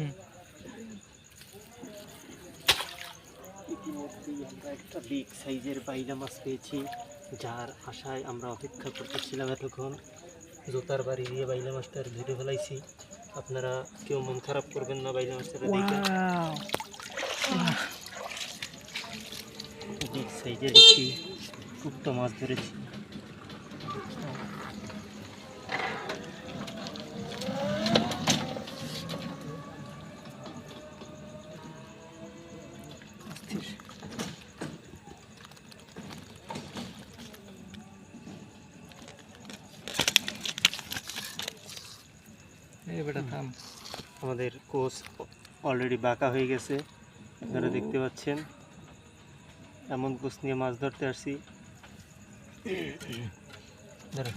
হুম। ইতিমধ্যেই আমরা একটা বিগ সাইজের বাইলা মাছ পেয়েছি যার আশায় আমরা অপেক্ষা করতেছিলাম এতক্ষণ। জোতার বাড়ি দিয়ে বাইলা মাছটার ধরে ফেলাইছি। আপনারা কেউ মন খারাপ করবেন না বাইলা মাছটা দেখে বিগ সাইজের একটি উক্ত মাছ ধরেছি। আমাদের কোচ অলরেডি বাঁকা হয়ে গেছে আপনারা দেখতে পাচ্ছেন। এমন কোচ নিয়ে মাছ ধরতে আসছি। ধরো।